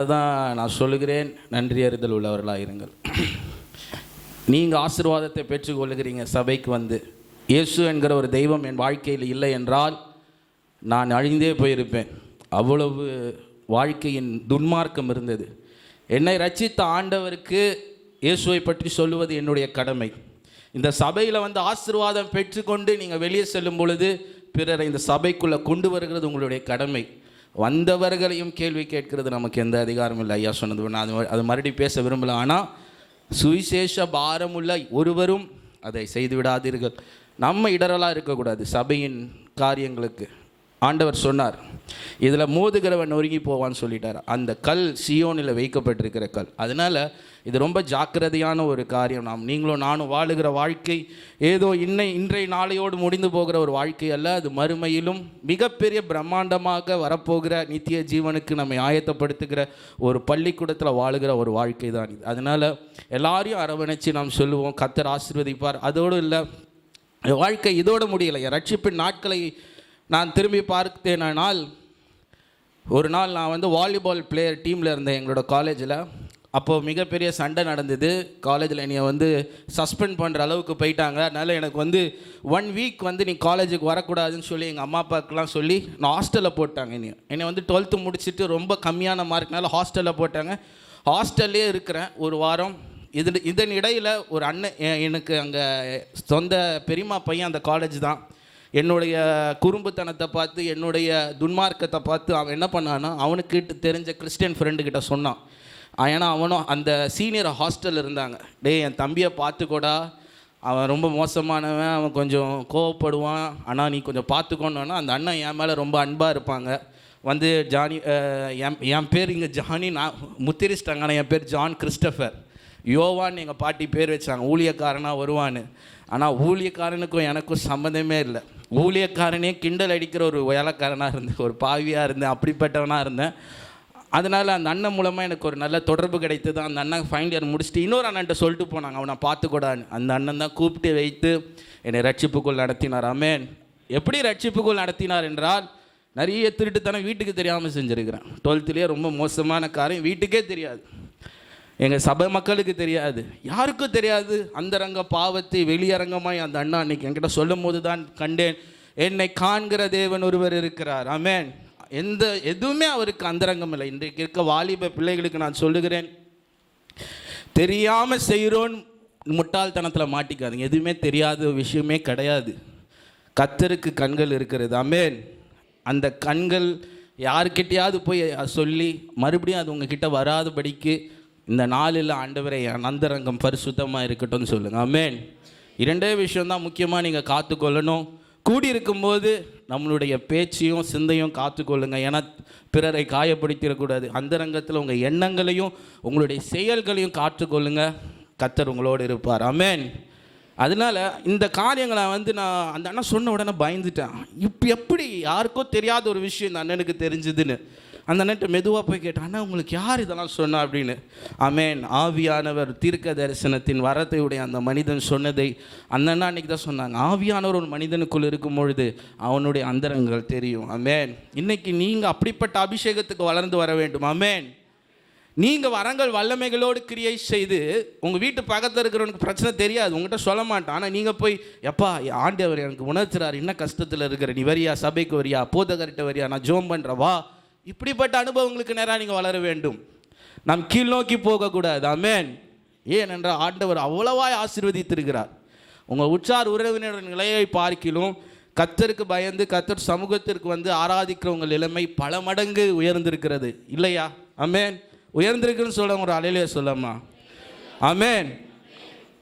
அதுதான் நான் சொல்லுகிறேன். நன்றி அறிதல் உள்ளவர்களாக இருங்கள். நீங்கள் ஆசிர்வாதத்தை பெற்றுக்கொள்கிறீங்க சபைக்கு வந்து. இயேசு என்கிற ஒரு தெய்வம் என் வாழ்க்கையில் இல்லை என்றால் நான் அழிந்தே போயிருப்பேன். அவ்வளவு வாழ்க்கையின் துன்மார்க்கம் இருந்தது. என்னை ரச்சித்த ஆண்டவருக்கு இயேசுவை பற்றி சொல்லுவது என்னுடைய கடமை. இந்த சபையில் வந்து ஆசீர்வாதம் பெற்றுக்கொண்டு நீங்கள் வெளியே செல்லும் பொழுது பிறரை இந்த சபைக்குள்ளே கொண்டு வருகிறது உங்களுடைய கடமை. வந்தவர்களையும் கேள்வி கேட்கிறது நமக்கு எந்த அதிகாரமும் இல்லை. ஐயா சொன்னது நான் அது அது மறுபடியும் பேச விரும்பல. ஆனால் சுவிசேஷ பாரமுள்ள ஒருவரும் அதை செய்து விடாதீர்கள். நம்ம இடரலாக இருக்கக்கூடாது சபையின் காரியங்களுக்கு. ஆண்டவர் சொன்னார் இதில் மோதுகிறவன் நொறுங்கி போவான்னு சொல்லிட்டார். அந்த கல் சியோனில் வைக்கப்பட்டிருக்கிற கல். அதனால் இது ரொம்ப ஜாக்கிரதையான ஒரு காரியம் நாம். நீங்களும் நானும் வாழுகிற வாழ்க்கை ஏதோ இன்னை இன்றைய நாளையோடு முடிந்து போகிற ஒரு வாழ்க்கை அல்ல. அது மறுமையிலும் மிகப்பெரிய பிரம்மாண்டமாக வரப்போகிற நித்திய ஜீவனுக்கு நம்மை ஆயத்தப்படுத்துகிற ஒரு பள்ளிக்கூடத்தில் வாழுகிற ஒரு வாழ்க்கை தான் இது. அதனால் எல்லாரையும் அரவணைச்சு நாம் சொல்லுவோம் கத்தர் ஆசிர்வதிப்பார். அதோடு இல்லை வாழ்க்கை இதோடு முடியலை ரட்சிப்பின் நாட்களை நான் திரும்பி பார்த்தேனால் ஒரு நாள் நான் வந்து வாலிபால் பிளேயர் டீமில் இருந்தேன் எங்களோட காலேஜில் அப்போது மிகப்பெரிய சண்டை நடந்தது. காலேஜில் என்னை வந்து சஸ்பெண்ட் பண்ணுற அளவுக்கு போயிட்டாங்க. அதனால் எனக்கு வந்து ஒன் வீக் வந்து நீ காலேஜுக்கு வரக்கூடாதுன்னு சொல்லி எங்கள் அம்மா அப்பாவுக்குலாம் சொல்லி நான் ஹாஸ்டலில் போட்டாங்க என்னை என்னை வந்து டுவெல்த்து முடிச்சுட்டு ரொம்ப கம்மியான மார்க்னால ஹாஸ்டலில் போட்டாங்க. ஹாஸ்டல்லே இருக்கிறேன் ஒரு வாரம். இதில் இதன் இடையில் ஒரு அண்ணன் எனக்கு அங்கே சொந்த பெரியம்மா பையன் அந்த காலேஜ் தான். என்னுடைய குறும்புத்தனத்தை பார்த்து என்னுடைய துன்மார்க்கத்தை பார்த்து அவன் என்ன பண்ணான்னா அவனுக்கு தெரிஞ்ச கிறிஸ்டியன் ஃப்ரெண்டுக்கிட்ட சொன்னான். ஏன்னா அவனும் அந்த சீனியர் ஹாஸ்டல் இருந்தாங்க. டேய் என் தம்பியை பார்த்துக்கோடா. அவன் ரொம்ப மோசமானவன் அவன் கொஞ்சம் கோவப்படுவான். ஆனால் நீ கொஞ்சம் பார்த்துக்கோன்னா அந்த அண்ணன் என் மேலே ரொம்ப அன்பாக இருப்பாங்க. வந்து ஜானி என் என் பேர் இங்கே ஜானி நான் முத்திரிஸ்டாங்க ஆனால் என் பேர் ஜான் கிறிஸ்டஃபர் யோவான்னு எங்கள் பாட்டி பேர் வச்சாங்க ஊழியக்காரனாக வருவான்னு. ஆனால் ஊழியக்காரனுக்கும் எனக்கும் சம்மந்தமே இல்லை. ஊழியக்காரனே கிண்டல் அடிக்கிற ஒரு வேலைக்காரனாக இருந்தேன் ஒரு பாவியாக இருந்தேன் அப்படிப்பட்டவனாக இருந்தேன். அதனால் அந்த அண்ணன் மூலமாக எனக்கு ஒரு நல்ல தொடர்பு கிடைத்தது. அந்த அண்ணன் ஃபைனல் இயர் முடிச்சுட்டு இன்னொரு அண்ணன்ட்ட சொல்லிட்டு போனாங்க அவனை பார்த்துக்கூடான்னு. அந்த அண்ணன் தான் கூப்பிட்டு வைத்து என்னை ரட்சிப்புக்குள் நடத்தினார். அமேன் எப்படி ரட்சிப்புக்குள் நடத்தினார் என்றால் நிறைய திருட்டுத்தனம் வீட்டுக்கு தெரியாமல் செஞ்சுருக்கிறேன். டுவெல்த்துலேயே ரொம்ப மோசமான காரியம் வீட்டுக்கே தெரியாது. எங்கள் சபை மக்களுக்கு தெரியாது. யாருக்கும் தெரியாது? அந்தரங்க பாவத்தை வெளியரங்கமாய் அந்த அண்ணா அன்னைக்கு என்கிட்ட சொல்லும் போது தான் கண்டேன். என்னை காண்கிற தேவன் ஒருவர் இருக்கிறார். அமேன் எந்த எதுவுமே அவருக்கு அந்தரங்கம் இல்லை. இன்றைக்கு இருக்க வாலிப பிள்ளைகளுக்கு நான் சொல்லுகிறேன். தெரியாமல் செய்கிறோன்னு முட்டாள்தனத்தில் மாட்டிக்காதுங்க. எதுவுமே தெரியாத விஷயமே கிடையாது. கத்தருக்கு கண்கள் இருக்கிறது. அமேன் அந்த கண்கள் யார்கிட்டையாவது போய் சொல்லி மறுபடியும் அது உங்ககிட்ட வராதபடிக்கு இந்த நாளில் ஆண்டவரை என் அந்தரங்கம் பரிசுத்தமாக இருக்கட்டும்னு சொல்லுங்கள் அமேன் இரண்டே விஷயந்தான் முக்கியமாக நீங்கள் காத்துக்கொள்ளணும். கூடியிருக்கும்போது நம்மளுடைய பேச்சையும் சிந்தையும் காத்துக்கொள்ளுங்க. ஏன்னா பிறரை காயப்படுத்திடக்கூடாது. அந்தரங்கத்தில் உங்கள் எண்ணங்களையும் உங்களுடைய செயல்களையும் காத்துக்கொள்ளுங்க. கத்தர் உங்களோடு இருப்பார். அமேன் அதனால இந்த காரியங்களை வந்து நான் அந்த அண்ணன் சொன்ன உடனே பயந்துட்டேன். இப்போ எப்படி யாருக்கோ தெரியாத ஒரு விஷயம் இந்த அண்ணனுக்கு தெரிஞ்சுதுன்னு. அந்த அண்ணன்ட்ட மெதுவாக போய் கேட்டேன் ஆனால் உங்களுக்கு யார் இதெல்லாம் சொன்னா? அப்படின்னு. அமேன் ஆவியானவர் தீர்க்க தரிசனத்தின் வரத்தையுடைய அந்த மனிதன் சொன்னதை அந்த அண்ணா தான் சொன்னாங்க. ஆவியானவர் ஒரு மனிதனுக்குள் இருக்கும் பொழுது அவனுடைய அந்தரங்கள் தெரியும். அமேன் இன்னைக்கு நீங்கள் அப்படிப்பட்ட அபிஷேகத்துக்கு வளர்ந்து வர வேண்டும். அமேன் நீங்கள் வரங்கள் வல்லமைகளோடு கிரியேட் செய்து உங்கள் வீட்டு பக்கத்தில் இருக்கிறவனுக்கு பிரச்சனை தெரியாது உங்கள்கிட்ட சொல்ல மாட்டான். ஆனால் நீங்கள் போய் எப்பா ஆண்டவர் எனக்கு உணர்த்துறாரு என்ன கஷ்டத்தில் இருக்கிற நீ வரியா சபைக்கு வரியா போதகர்கிட்ட வரியா நான் ஜோம் பண்ணுற வா. இப்படிப்பட்ட அனுபவங்களுக்கு நேராக நீங்கள் வளர வேண்டும். நாம் கீழ் நோக்கி போகக்கூடாது. ஆமென். ஏனென்றால் ஆண்டவர் அவ்வளவாய் ஆசீர்வதித்திருக்கிறார். உங்கள் உற்றார் உறவினர் நிலையை பார்க்கிலும் கத்தருக்கு பயந்து கத்தர் சமூகத்திற்கு வந்து ஆராதிக்கிற உங்கள் நிலைமை பல மடங்கு உயர்ந்திருக்கிறது. இல்லையா? அமேன் உயர்ந்திருக்குன்னு சொல்ல ஒரு அலையிலே சொல்லம்மா. அமேன்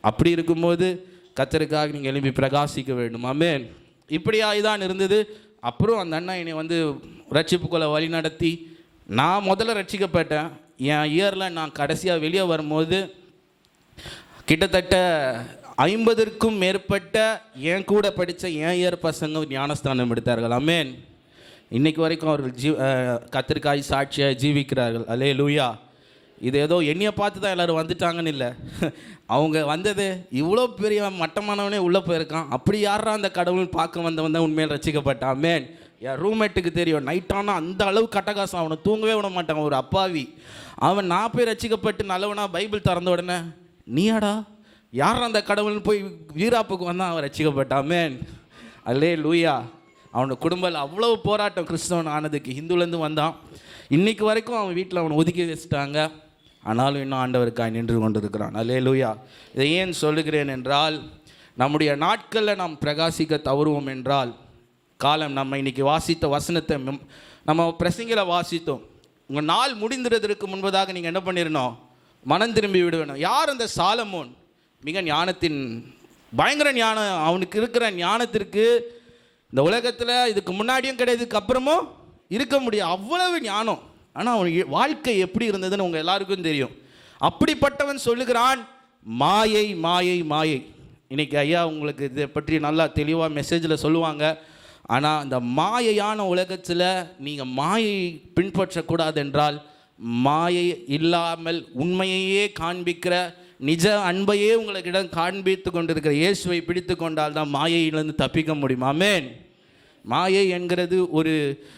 அப்படி இருக்கும்போது கத்தருக்காக நீங்கள் எழுப்பி பிரகாசிக்க வேண்டும். அமேன் இப்படியாக தான் இருந்தது. அப்புறம் அந்த அண்ணா என்னை வந்து ரட்சிப்புக்குள்ளே வழி நடத்தி நான் முதல்ல ரட்சிக்கப்பட்டேன். என் இயரில் நான் கடைசியாக வெளியே வரும்போது கிட்டத்தட்ட ஐம்பதற்கும் மேற்பட்ட என் கூட படித்த என் இயர் பசங்க ஞானஸ்தானம் எடுத்தார்கள். அமேன் இன்னைக்கு வரைக்கும் அவர்கள் ஜீ கத்திரிக்காய் சாட்சியாக ஜீவிக்கிறார்கள். அலே லூயா இது ஏதோ என்னையை பார்த்து தான் எல்லோரும் வந்துட்டாங்கன்னு இல்லை. அவங்க வந்தது இவ்வளோ பெரிய மட்டமானவனே உள்ளே போயிருக்கான். அப்படி யாரா அந்த கடவுள் பார்க்க வந்தவன் தான் உண்மையில் ரசிக்கப்பட்டான். மேன் என் ரூம்மேட்டுக்கு தெரியும். நைட்டானா அந்த அளவு கட்டகாசம். அவனை தூங்கவே விட மாட்டான். ஒரு அப்பாவி. அவன் நான் போய் ரசிக்கப்பட்டு நல்லவனா பைபிள் திறந்த உடனே நீயாடா? யார் அந்த கடவுள்னு போய் வீராப்புக்கு வந்தான் அவன் ரசிக்கப்பட்டாமேன் அல்லே லூயா அவனோட குடும்பத்தில் அவ்வளோ போராட்டம் கிறிஸ்தவன் ஆனதுக்கு ஹிந்துலேருந்து வந்தான். இன்றைக்கு வரைக்கும் அவன் வீட்டில் அவனை ஒதுக்கி வச்சுட்டாங்க. ஆனாலும் இன்னும் ஆண்டவருக்காய் நின்று கொண்டிருக்கிறான். அல்லே லூயா இதை ஏன் சொல்லுகிறேன் என்றால் நம்முடைய நாட்களில் நாம் பிரகாசிக்க தவறுவோம் என்றால் காலம் நம்ம இன்றைக்கி வாசித்த வசனத்தை மெம்- நம்ம பிரசங்கில வாசித்தோம். உங்கள் நாள் முடிந்துறதற்கு முன்பதாக நீங்கள் என்ன பண்ணிடணும் மனம் திரும்பி விட வேணும் யார் அந்த சாலமோன்? மிக ஞானத்தின் பயங்கர ஞானம் அவனுக்கு இருக்கிற ஞானத்திற்கு இந்த உலகத்தில் இதுக்கு முன்னாடியும் கிடையாது இதுக்கு அப்புறமும் இருக்க முடியும் அவ்வளவு ஞானம். ஆனால் அவன் வாழ்க்கை எப்படி இருந்ததுன்னு உங்கள் எல்லாருக்கும் தெரியும். அப்படிப்பட்டவன் சொல்லுகிறான் மாயை மாயை மாயை. இன்னைக்கு ஐயா உங்களுக்கு இதை பற்றி நல்லா தெளிவாக மெசேஜில் சொல்லுவாங்க. ஆனால் அந்த மாயையான உலகத்தில் நீங்கள் மாயை பின்பற்றக்கூடாது என்றால் மாயை இல்லாமல் உண்மையையே காண்பிக்கிற நிஜ அன்பையே உங்களுக்கிடம் காண்பித்து கொண்டிருக்கிற இயேசுவை பிடித்து கொண்டால் தான் மாயையிலிருந்து தப்பிக்க முடியுமா. மேன் மாயை என்கிறது ஒரு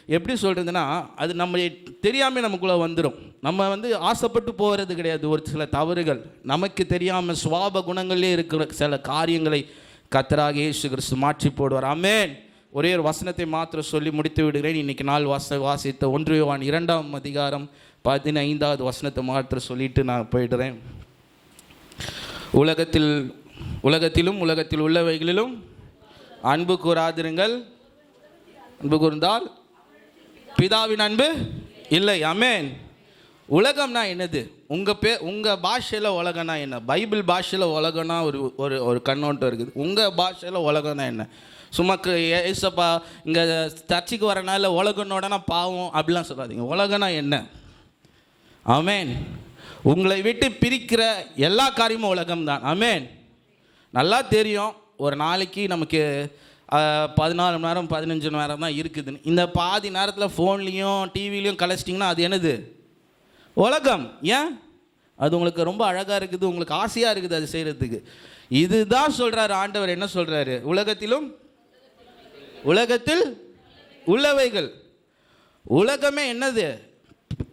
எப்படி சொல்கிறதுனா அது நம்ம தெரியாமல் நமக்குள்ளே வந்துடும் நம்ம வந்து ஆசைப்பட்டு போகிறது கிடையாது ஒரு சில தவறுகள். நமக்கு தெரியாமல் சுவாப குணங்களே இருக்கிற சில காரியங்களை கத்தராக இயேசு கிறிஸ்து மாற்றி போடுவார். ஆமென். ஒரே ஒரு வசனத்தை மாத்திரம் சொல்லி முடித்து விடுகிறேன். இன்னைக்கு நாள் வாச வாசித்த ஒன்று யோவான் இரண்டாம் அதிகாரம் பதினைந்தாவது வசனத்தை மாத்திரம் சொல்லிட்டு நான் போயிடுறேன். உலகத்தில் உலகத்திலும் உலகத்தில் உள்ளவைகளிலும் அன்பு கூறாதிருங்கள். அன்பு கூர்ந்தால் பிதாவின் அன்பு இல்லை. அமேன் உலகம்னா என்னது? உங்கள் பே உங்கள் பாஷையில் உலகம்னா என்ன? பைபிள் பாஷையில் உலகம்னா ஒரு ஒரு ஒரு கண்ணோட்டம் இருக்குது. உங்கள் பாஷையில் உலகம்னா என்ன? சும்மாக்கு ஏசப்பா இங்கே சர்ச்சைக்கு வரனால உலகனோடனா பாவம் அப்படிலாம் சொல்லாதீங்க. உலகம்னா என்ன? அமேன் உங்களை விட்டு பிரிக்கிற எல்லா காரியமும் உலகம்தான். அமேன் நல்லா தெரியும். ஒரு நாளைக்கு நமக்கு பதினாலு மணி நேரம் பதினஞ்சு மணி நேரம் தான் இருக்குதுன்னு. இந்த பாதி நேரத்தில் ஃபோன்லேயும் டிவிலையும் கலைச்சிட்டிங்கன்னா அது என்னது? உலகம். ஏன்? அது உங்களுக்கு ரொம்ப அழகாக இருக்குது உங்களுக்கு ஆசையாக இருக்குது அது செய்கிறதுக்கு இதுதான் சொல்கிறாரு ஆண்டவர். என்ன சொல்கிறாரு உலகத்திலும் உலகத்தில் உள்ளவைகள். உலகமே என்னது?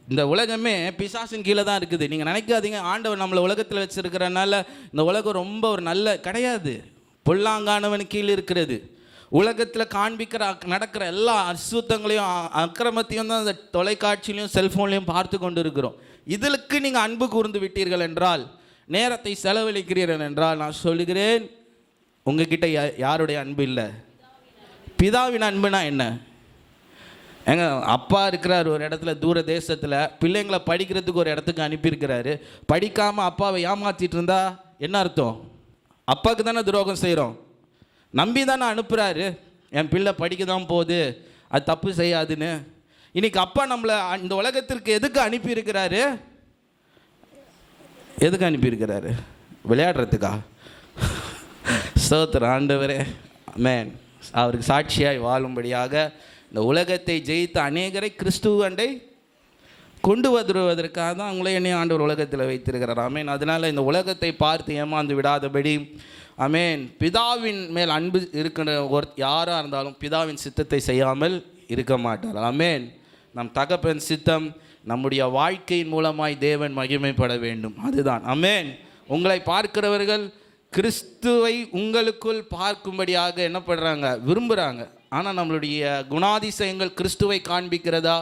இந்த உலகமே பிசாசின் கீழே தான் இருக்குது. நீங்கள் நினைக்காதீங்க ஆண்டவர் நம்மளை உலகத்தில் வச்சுருக்கிறனால இந்த உலகம் ரொம்ப ஒரு நல்ல கிடையாது. பொல்லாங்கானவன் கீழே இருக்கிறது. உலகத்தில் காண்பிக்கிற நடக்கிற எல்லா அசுத்தங்களையும் அக்கிரமத்தையும் தான் அந்த தொலைக்காட்சியிலையும் செல்ஃபோன்லையும் பார்த்து கொண்டு இருக்கிறோம் இதற்கு நீங்கள் அன்பு கூர்ந்து விட்டீர்கள் என்றால் நேரத்தை செலவழிக்கிறீர்கள் என்றால் நான் சொல்லுகிறேன் உங்ககிட்ட யா- யாருடைய அன்பு இல்லை? பிதாவின் அன்புனா என்ன? ஏங்க அப்பா இருக்கிறார் ஒரு இடத்துல தூர தேசத்தில் பிள்ளைங்களை படிக்கிறதுக்கு ஒரு இடத்துக்கு அனுப்பியிருக்கிறாரு. படிக்காமல் அப்பாவை ஏமாற்றிட்டு இருந்தா என்ன அர்த்தம்? அப்பாவுக்கு தானே துரோகம் செய்கிறோம் நம்பி தானே அனுப்புகிறாரு என் பிள்ளை படிக்க தான் போகுது. அது தப்பு செய்யாதுன்னு. இன்றைக்கி அப்பா நம்மளை இந்த உலகத்திற்கு எதுக்கு அனுப்பியிருக்கிறாரு? எதுக்கு அனுப்பியிருக்கிறாரு? விளையாடுறதுக்கா? சோத்திர ஆண்டவரே. மேன் அவருக்கு சாட்சியாய் வாழும்படியாக இந்த உலகத்தை ஜெயித்த அநேகரை கிறிஸ்துவ அண்டை கொண்டு வருவதற்காக தான் அவங்களே என்னை ஆண்டவர் உலகத்தில் வைத்திருக்கிறார். அமேன் அதனால் இந்த உலகத்தை பார்த்து ஏமாந்து விடாதபடி அமேன் பிதாவின் மேல் அன்பு இருக்கிற ஒரு யாராக இருந்தாலும் பிதாவின் சித்தத்தை செய்யாமல் இருக்க மாட்டார் அமேன் நம் தகப்பன் சித்தம் நம்முடைய வாழ்க்கையின் மூலமாய் தேவன் மகிமைப்பட வேண்டும். அதுதான். அமேன் உங்களை பார்க்கிறவர்கள் கிறிஸ்துவை உங்களுக்குள் பார்க்கும்படியாக என்ன பண்ணுறாங்க விரும்புகிறாங்க ஆனால் நம்மளுடைய குணாதிசயங்கள் கிறிஸ்துவை காண்பிக்கிறதா?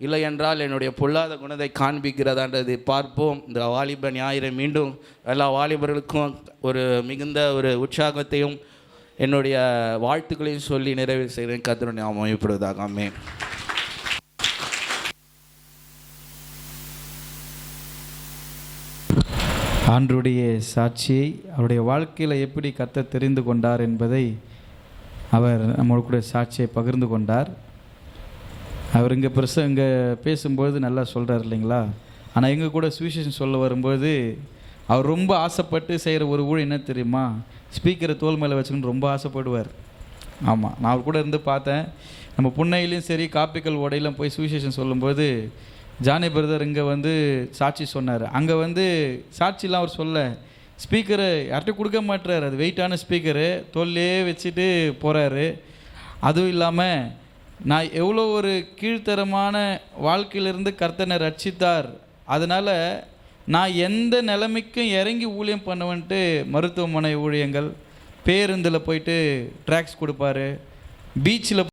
இல்லை என்றால் என்னுடைய பொல்லாத குணத்தை காண்பிக்கிறதான்றது. பார்ப்போம். இந்த வாலிப ஞாயிறை மீண்டும் எல்லா வாலிபர்களுக்கும் ஒரு மிகுந்த ஒரு உற்சாகத்தையும் என்னுடைய வாழ்த்துக்களையும் சொல்லி நிறைவு செய்கிறேன். கத்திரனை அமையப்படுவதாக. ஆமென். ஆண்டுடைய சாட்சியை அவருடைய வாழ்க்கையில் எப்படி கத்த தெரிந்து கொண்டார் என்பதை அவர் நம்மளுக்குடைய சாட்சியை பகிர்ந்து கொண்டார். அவர் இங்கே பெருசாக இங்கே பேசும்போது நல்லா சொல்கிறார் இல்லைங்களா? ஆனால் எங்கள் கூட சுவிசேஷன் சொல்ல வரும்போது அவர் ரொம்ப ஆசைப்பட்டு செய்கிற ஒரு ஊழல் என்ன தெரியுமா? ஸ்பீக்கரை தோல் மேலே வச்சுக்கணும்னு ரொம்ப ஆசைப்படுவார். ஆமாம் நான் அவர் கூட இருந்து பார்த்தேன். நம்ம புன்னையிலையும் சரி காப்பிக்கல் ஓடையிலும் போய் சுவிசேஷன் சொல்லும்போது ஜானி பிரதர் இங்கே வந்து சாட்சி சொன்னார். அங்கே வந்து சாட்சிலாம் அவர் சொல்ல ஸ்பீக்கரை யார்கிட்ட கொடுக்க மாட்டுறாரு அது வெயிட்டான ஸ்பீக்கரு. தோல்லே வச்சுட்டு போகிறாரு அதுவும் இல்லாமல் நான் எவ்வளோ ஒரு கீழ்த்தரமான வாழ்க்கையிலிருந்து கர்த்தனை ரட்சித்தார் அதனால் நான் எந்த நிலைமைக்கும் இறங்கி ஊழியம் பண்ணுவேன்ட்டு மருத்துவமனை ஊழியங்கள் பேருந்தில் போயிட்டு ட்ராக்ஸ் கொடுப்பாரு பீச்சில்